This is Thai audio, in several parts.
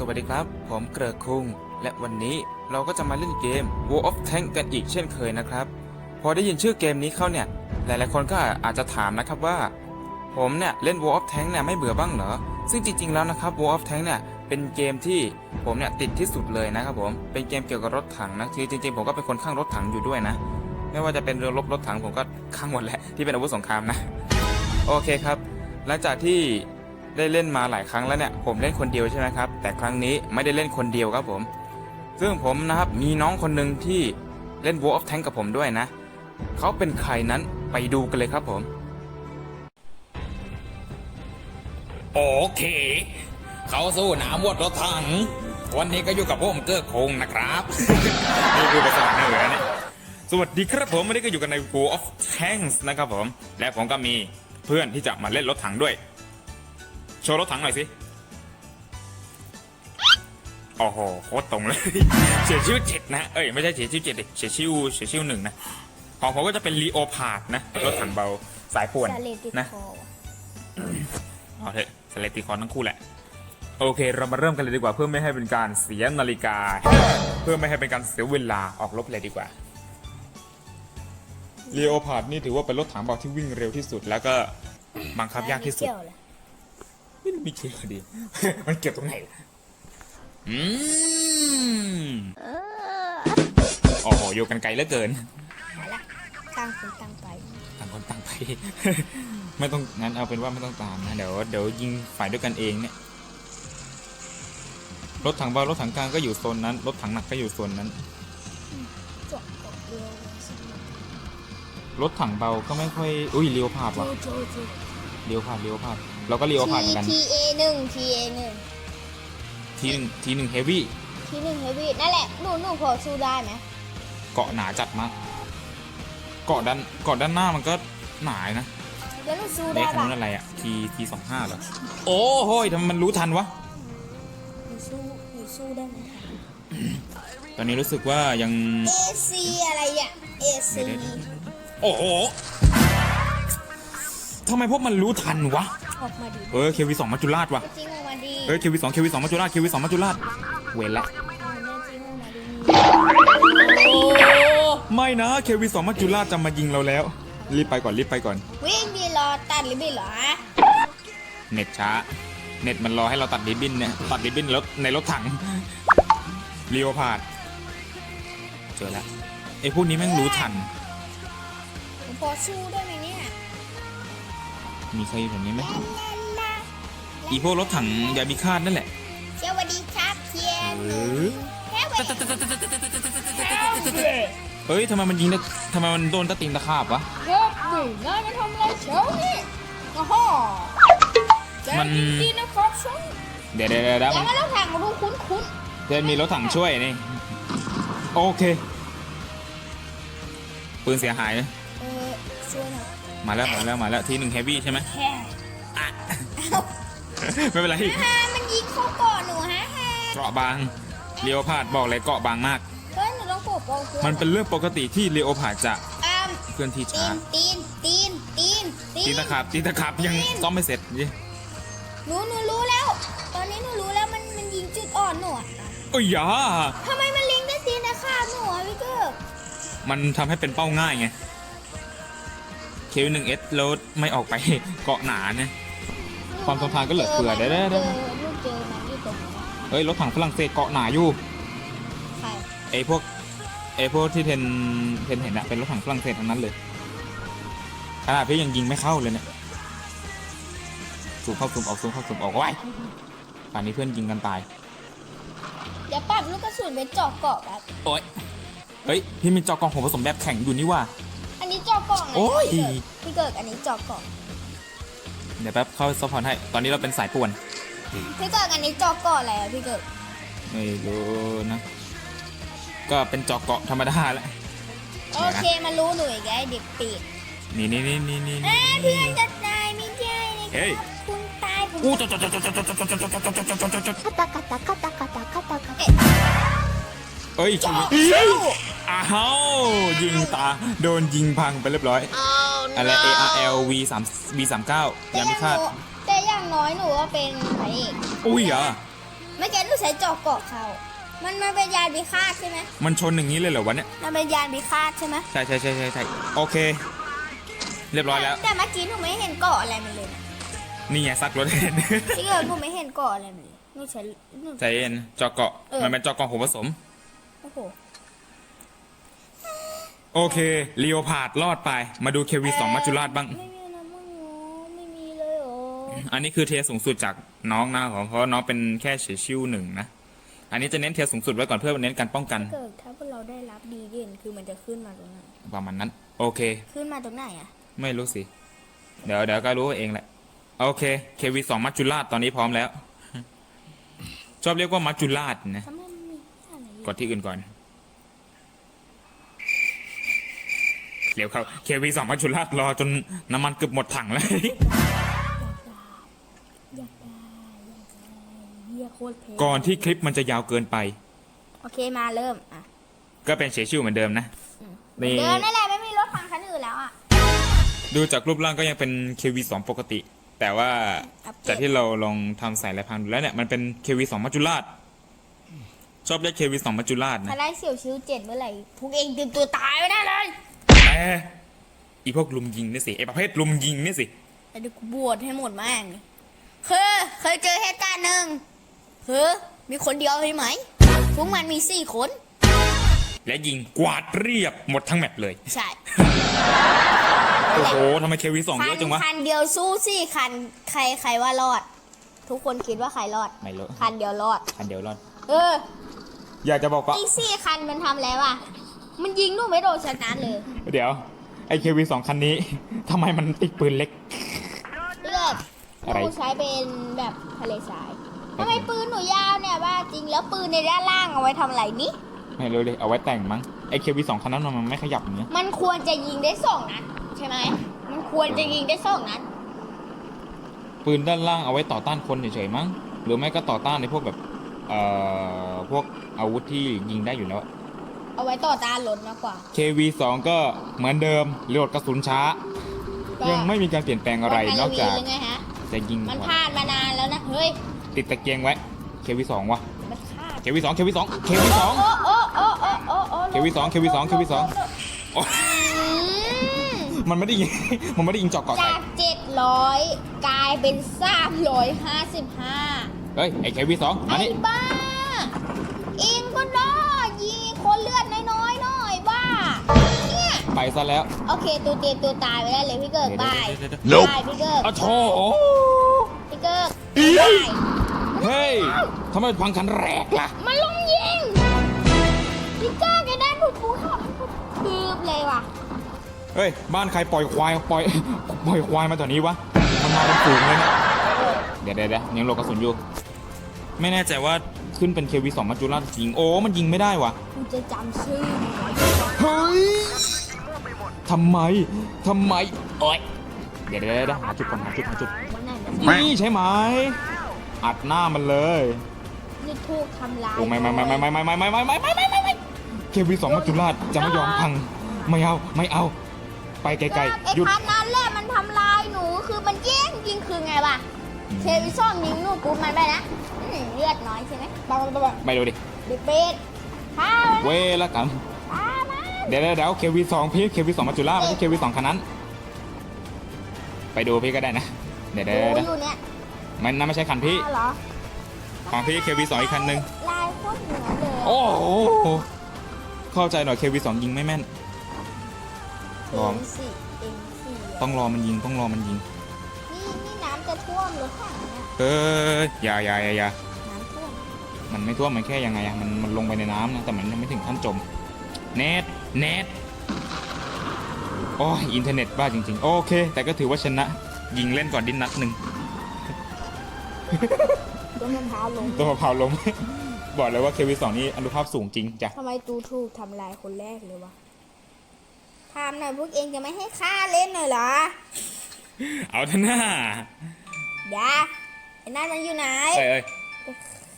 สวัสดีครับ ผมเกริกคุง และวันนี้เราก็จะมาเล่นเกม War of Tank กันอีกเช่นเคยนะครับ พอได้ยินชื่อเกมนี้เข้าเนี่ย หลายๆคนก็อาจจะถามนะครับว่า ผมเนี่ยเล่น War of Tank เนี่ยไม่เบื่อบ้างเหรอ ซึ่งจริงๆแล้วนะครับ War of Tank เนี่ยเป็นเกมที่ผมเนี่ยติดที่สุดเลยนะครับผม เป็นเกมเกี่ยวกับรถถังนะคือจริงๆผมก็เป็นคนข้างรถถังอยู่ด้วยนะ ไม่ว่าจะเป็นเรือรบรถถังผมก็ข้างหมดแหละที่เป็นอาวุธสงครามนะ โอเคครับ หลังจากที่ ได้เล่นมาหลายครั้งแล้วเนี่ยผมเล่นคนเดียวใช่ไหมครับ แต่ครั้งนี้ไม่ได้เล่นคนเดียวครับผม ซึ่งผมนะครับมีน้องคนหนึ่งที่เล่น War of Tank กับผมด้วยนะ เขาเป็นใครนั้นไปดูกันเลยครับผม โอเค เขาสู้หนามวดรถถัง วันนี้ก็อยู่กับผมเกื้อคงนะครับ นี่คือภาษาเหนือเนี่ยสวัสดีครับผมวันนี้ก็อยู่กันใน War of Tanks นะครับผม และผมก็มีเพื่อนที่จะมาเล่นรถถังด้วย โชว์รถถังหน่อยสิ โอ้โห โคตรตรงเลย เสียชื่อเจ็ดนะ เอ้ย ไม่ใช่เสียชื่อเจ็ดดิเสียชื่อเสียชื่อหนึ่งนะ ของผมก็จะเป็นลีโอพาดนะ รถถังเบาสายป่วนสาเลติดนะคอว่ะเอาเถอะสเลติคอนทั้งคู่แหละ โอเค เรามาเริ่มกันเลยดีกว่าเพื่อไม่ให้เป็นการเสียนาฬิกา เพื่อไม่ให้เป็นการเสียเวลาออกรบเลยดีกว่าเ e โอพาดนี่ถือว่าเป็นรถถังเบาที่วิ่งเร็วที่สุดแล้วก็บังคับยากที่สุดเกี่ยวเลย ไม่รู้มีเกี่ยวดีมันเกี่ยวตรงไหนล่ะอืมโอ้โหอยู่กันไกลเหลือเกินมาละตั้งคนตั้งไปต่างคนต่างไป ไม่ต้องงั้นเอาเป็นว่าไม่ต้องตามนะเดี๋ยวเดี๋ยวยิงฝ่ายด้วยกันเองเนี่ย รถถังเบารถถังกลางก็อยู่โซนนั้น รถถังหนักก็อยู่โซนนั้น จบกดเดียวเลยสิรถถังเบาก็ไม่ค่อย อุ้ยเลี้ยวผาดโจว่ะโจโจเลี้ยวผาดเลี้ยวผาด เราก็เลี้ยวผาดเหมือนกันทีเอหนึ่งทีเอหนึ่งทีหนึ่งทีหนึ่งเฮฟวี่ทีหนึ่งเฮฟวี่นั่นแหละหนูหนูพอสู้ได้ไหมเกาะหนาจัดมากเกาะด้านเกาะด้านหน้ามันก็หนานะแล้วหนูสู้เด็ได้กคันปะนู้นอะไรอะทีทีสองห้าเหรอโอ้โหยทำไมมันรู้ทันวะ หนูสู้หนูสู้ได้ไหมตอนนี้รู้สึกว่ายัง เอซีอะไรอะเอซีเดี๋ยวโอ้โหทำไมพวกมันรู้ทันวะ ออกมาดิเออเควีสองมัจจุราชว่ะจริงออกมาดีเออเควีสองเควีสองมัจจุราชเควีสองมัจจุราชเวรละเอาแน่จริงออกมาดีไม่นะเควีสองมัจจุราชจะมายิงเราแล้ว รีบไปก่อนรีบไปก่อน วิ่งดีรอตัดหรือไม่เหรอฮะเน็ตช้า เน็ตมันรอให้เราตัดริบบิ้นเนี่ยตัดริบบิ้นรถในรถถังเรียวพาดเจอแล้วไอ้พวกนี้แม่งรู้ทันหนูพอสู้ได้ไหมเนี่ย มีใครอยู่แถวนี้ไหมลาลาอีพวกรถถังยามิคาดนั่นแหละสวัสดีครับเทียนเออแค่วันนี้เฮ้ยทำไมมันยิงได้ทำไมมันโดนตะติงตะขาบวะเฮ้ยหนูนายมาทำอะไรเช้านี่โอ้โหใจมันดีๆนะครับช่างเดี๋ยวเดี๋ยวเดี๋ยวแต่มันว่าเราทางมาดูคุ้นคุ้นเดี๋ยวมีรถถังช่วยนี่โอเคปืนเสียหายนะๆเออช่วยหน่อย มาแล้วมาแล้วมาแล้วทีหนึ่งเฮฟวี่ใช่ไหมแค่ไม่เป็นไรฮ่ามันยิงเข้าก่อนหนูฮะฮ่าเกราะบางเลียวพาดบอกเลยเกราะบางมาก เฮ้ยหนูต้องปกป้องเพื่อนมันเป็นเรื่องปกติที่เลียวพาดจะอ้ามเคลื่อนที่ตีช้านตีนตีนตีนตีตีนตะขาบตีตะขาบยังซ่อมไม่เสร็จนี่หนูหนูรู้แล้ว ตอนนี้หนูรู้แล้วมันมันยิงจุดอ่อนหนูอะโอ้ยยาทำไมมันลิงได้ตีนนะครับหนูอะพี่เกิร์มันทำให้เป็นเป้าง่ายไง เควิหนึ่งเอสแล้วไม่ออกไปเกาะหนาเนี่ย ความสัมพันธ์ก็เหลือเฟือเด้อเด้อเด้อลูกเจอมันอยู่ตรงนั้นอะเฮ้ยรถถังฝรั่งเศสเกาะหนาอยู่ใครไอ้พวกไอ้พวกที่เทนเทนเห็นอะเป็นรถถังฝรั่งเศสทั้งนั้นเลยขนาดพี่ยังยิงไม่เข้าเลยเนี่ยสูบเข้าสูบออกสูบเข้าสูบออกไว้ป่านนี้เพื่อนยิงกันตาย เดี๋ยวปรับลูกกระสุนเป็นเจาะเกาะแบบโอ้ย เฮ้ย พี่มีจอกล่องผมผสมแบบแข็งอยู่นี่ว่าอันนี้เจาะเกาะไงโอ้ย พี่เกิร์อันนี้เจาะเกาะเดี๋ยวแป๊บเข้าซัพพอร์ตให้ ตอนนี้เราเป็นสายป่วน พี่เกิร์อันนี้เจาะเกาะอะไรอะพี่เกิร์ไม่รู้นะ ก็เป็นจอกเกาะธรรมดาแหละ โอเคมารู้หนูอีกแล้วไอ้เด็กปีกนี่นี่นี่นี่นี่อ่าเพื่อนจะตายไม่ใช่นะคเฮ้รัยบคุณตายผมอู้จอดจอดจอดจอดจอดจอดจอดจอดจอดจอดจอดจอดจอดจอดคาตากาตาคาตากาตาคาตากาเอ๊ะเอ้ยชีวิตเอ้า อ้าวยิงตาโดนยิงพังไปเรียบร้อย อะไร A R L V 3 V 3 9แต่ยามิอย่างคาดหนูแต่อย่างน้อยหนูว่าเป็นพระเอกอุ้ยเหรอไม่แกหนูใช้จอกเกาะเขา มันมันเป็นยานพิฆาตใช่ไหมมันชนอย่างนี้เลยเหรอวะเนี่ยมันเป็นยานพิฆาตใช่ไหมใช่ใช่ใช่ใช่ใช่โอเค เรียบร้อยแล้ว แต่เมื่อกี้หนูไม่เห็นเกาะอะไรมันเลยนะนี่ไงซักรถเห็นพี่เกิดหนูไม่เห็นเกาะอะไรมันเลยหนูใช้หนู ใจเย็นจอเกาะ เออ มันเป็นจอเกาะหัวผสม โอ้โห โอเคลีโอพาดรอดไป มาดูเควีสองมัจจุราชบ้าง ไม่มีนะมึงเหรอไม่มีเลยเหรออันนี้คือเทียร์สูงสุดจากน้องนะครับเพราะว่าน้องเป็นแค่เฉยชิวหนึ่งนะ อันนี้จะเน้นเทียร์สูงสุดไว้ก่อนเพื่อเน้นการป้องกัน เกิดถ้าพวกเราได้รับดีเด่นคือมันจะขึ้นมาตรงไหนประมาณนั้น โอเค ขึ้นมาตรงไหนอะไม่รู้สิ เดี๋ยวเดี๋ยวก็รู้เองแหละ โอเคเควีสองมัจจุราชตอนนี้พร้อมแล้ว ชอบเรียกว่ามัจจุราชนะ ทำไมมันมีอะไรกดที่อื่นก่อน เร็วเข้าเควีสองมัจจุราชรอจนน้ำมันเกือบหมดถังแล้วอยากได้อยากได้เฮียโคตรเพลงก่อนที่คลิปมันจะยาวเกินไป โอเคมาเริ่มอะก็เป็นเฉยชิวเหมือนเดิมนะ นี่ เดินนั่นแหละไม่มีรถทางคันอื่นแล้วอะ ดูจากรูปร่างก็ยังเป็น KV2 ปกติ แต่ว่าอัปเดตจากที่เราลองทำใส่ลายพรางดูแล้วเนี่ย มันเป็น KV2 มัจจุราช ชอบเรียก KV2 มัจจุราชนะ ถ้าได้เสี่ยวชิวเจ็ดเมื่อไหร่พวกเองเตรียมตัวตายไม่ได้เลยแต่ อีพวกลุมยิงนี่สิไอประเภทลุมยิงนี่สิแต่เดี๋ยวกูบวชให้หมดแม่งคือเคยเจอเหตุการณ์หนึ่งคือมีคนเดียวใช่ไหมพวกมันมีสี่คน และยิงกวาดเรียบหมดทั้งแมปเลย ใช่โอ้โหทำไม KV2 เยคัอะจังวะ คันเดียวสู้สี่คันใครใครว่ารอด ทุกคนคิดว่าใครรอด ไม่รู้คันเดียวรอดอันเดียวรอด เออ อยากจะบอกว่าอีกสี่คันมันทำแล้วอะ มันยิงลูกไม่โดนชนะเลย เดี๋ยวไอ KV2 คันนี้ทำไมมันติดปืนเล็ก เลือกอะไรหนูใช้เป็นแบบทะเลทรายทำไมปืนหนูยาวเนี่ยว่าจริงแล้วปืนในด้านล่างเอาไว้ทำอะไรนี่ ไม่รู้เลยเอาไว้แต่งมั้งไอ KV2 คันนั้นมันไม่ขยับอย่างเงี้ยมันควรจะยิงได้สองนัดใช่ไหม มันควรจะยิงได้สองนัดปืนด้านล่างเอาไว้ต่อต้านคนเฉยๆมั้งหรือไม่ก็ต่อต้านในพวกแบบเอ่อพวกอาวุธที่ยิงได้อยู่แล้ว เอาไว้ต่อต้านรถมากกว่า KV2 ก็เหมือนเดิมโหลดกระสุนช้า ยังไม่มีการเปลี่ยนแปลงอะไรวันนอกจากฮาโลวีเลยไงฮะจะยิงมันก่อนผ่านมานานแล้วนะเฮ้ยติดตะเกียงไว้ KV2 วะ มันฆ่า KV2 KV2 KV2 โอ้โอ้โอ้โอ้โอ้โอ้ KV2 KV2 KV2 โอ๊ยอืมมันไม่ได้ยิงมันไม่ได้ยิงเจอกเกาะใส่จากเจ็ดร้อยกลายเป็นสามร้อยห้าสิบห้าเฮ้ยไอ้ KV2 มาไอ้นี่ บ้า ไปซะแล้ว โอเคตัวเตรียมตัวตายไปได้เลยพี่เกิดบายเดี๋ยวเดี๋ยวเดี๋ยวบายพี่เกิดอ้าวโถพี่เกิดเฮ้ยทำไมพังคันแรกล่ะ มันลงยิงพี่เกิดแกได้บุกภูเขาคืบเลยว่ะเฮ้ย บ้านใครปล่อยควายปล่อย ปล่อยควายมาแถวนี้วะมันมาเป็นฝูงเลยเนี่ยเดี๋ยวเดี๋ยวเดี๋ยวยังโหลดกระสุนอยู่ ไม่แน่ใจว่าขึ้นเป็น KV2 มัจจุราชจริง โอ้ มันยิงไม่ได้วะกูจะจำชื่อมันไว้เฮ้ย ทำไมทำไมโอ้ยเดี๋ยวเดี๋ยวเดี๋ยวหาจุดก่อนหาจุดหาจุดวันไหนมันนี่ใช่ไหมอัดหน้ามันเลยจะถูกทำลายโอ้ไม่ไม่ไม่ไม่ไม่ไม่ไม่ไม่ไม่ไม่ไม่ไม่ไม่ไม่เควีสองมัจจุราชจะไม่ยอมพังไม่เอาไม่เอา ไปไกลไอ้ๆหยุดคันนั้นแหละมันทำลายหนูคือมันแย่งจริงคือไงวะเชวิซ่องยิงหนูปุ๊บมันไปนะอืมเลือดน้อยใช่ไหมบ้าบ้าบ้าไม่รู้ดิเด็กเป็ดฆ่ามันเวละกันฆ่ามัน เดี๋ยวเดี๋ยวเดี๋ยวเควีสองพี่เควีสองมัจจุราชไม่ใช่เควีสองคันนั้น ไปดูพี่ก็ได้นะ เดี๋ยวเดี๋ยวดูเดี๋ยวอยู่เนี่ยมันน่าไม่ใช่คันพี่ อ้าวเหรอของพี่เควีสองอีกคันหนึ่งลายโคตรเหมือนเลยโอ้โหเข้าใจหน่อยเควีสองยิงไม่แม่น ลอง เอ็มสี่เอ็มสี่ต้องรอมันยิงต้องรอมันยิง นี่นี่น้ำจะท่วมรถถังเนี่ยเอ้ยอย่าอย่าอย่าอย่าน้ำท่วมมันไม่ท่วมมันแค่ยังไงอะมันมันลงไปในน้ำนะแต่มันยังไม่ถึงขั้นจม เน็ตเน็ตโอ้ยอินเทอร์เน็ตบ้าจริงๆ โอเค แต่ก็ถือว่าชนะ ยิงเล่นก่อนดิ้นนัดหนึ่งต้นมะพร้าวลงตัวมะพร้าวล้ม บอกเลยว่าเควีสองนี่อนุภาพสูงจริงจ้ะ ทำไมตูถูกทำลายคนแรกเลยวะถามหน่อยพวกเองจะไม่ให้ข้าเล่นหน่อยเหรอเอาเถอะหน้าเดี๋ยวไอ้นั่นมันอยู่ไหนเอ้ยเอ้ย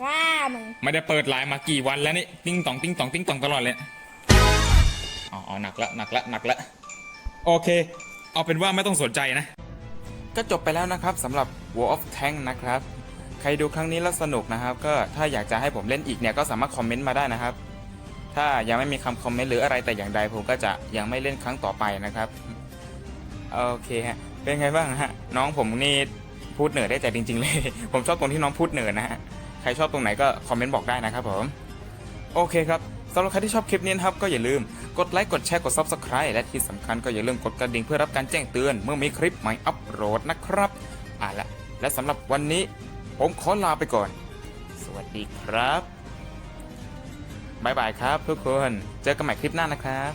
ฆ่ามึง ไม่ได้เปิดไลน์มากี่วันแล้วนี่ ติ้งตองติ้งตองติ้งตองตลอดเลยอ๋อ อ๋อหนักละหนักละหนักละโอเค เอาเป็นว่าไม่ต้องสนใจนะ ก็จบไปแล้วนะครับสำหรับ War of Tank นะครับ ใครดูครั้งนี้แล้วสนุกนะครับ ก็ถ้าอยากจะให้ผมเล่นอีกเนี่ยก็สามารถคอมเมนต์มาได้นะครับ ถ้ายังไม่มีคำคอมเมนต์หรืออะไรแต่อย่างใดผมก็จะยังไม่เล่นครั้งต่อไปนะครับ โอเคฮะ เป็นไงบ้างฮะ น้องผมนี่พูดเหนือได้ใจจริง ๆ เลย ผมชอบตรงที่น้องพูดเหนือนะฮะ ใครชอบตรงไหนก็คอมเมนต์บอกได้นะครับผม โอเคครับ สำหรับใครที่ชอบคลิปนี้นะครับก็อย่าลืมกดไลค์กดแชร์กด Subscribe และที่สำคัญก็อย่าลืมกดกระดิ่งเพื่อรับการแจ้งเตือนเมื่อมีคลิปใหม่อัปโหลดนะครับอะละและสำหรับวันนี้ ผมขอลาไปก่อน สวัสดีครับบ๊ายบายครับทุกคน เจอกันใหม่คลิปหน้านะครับ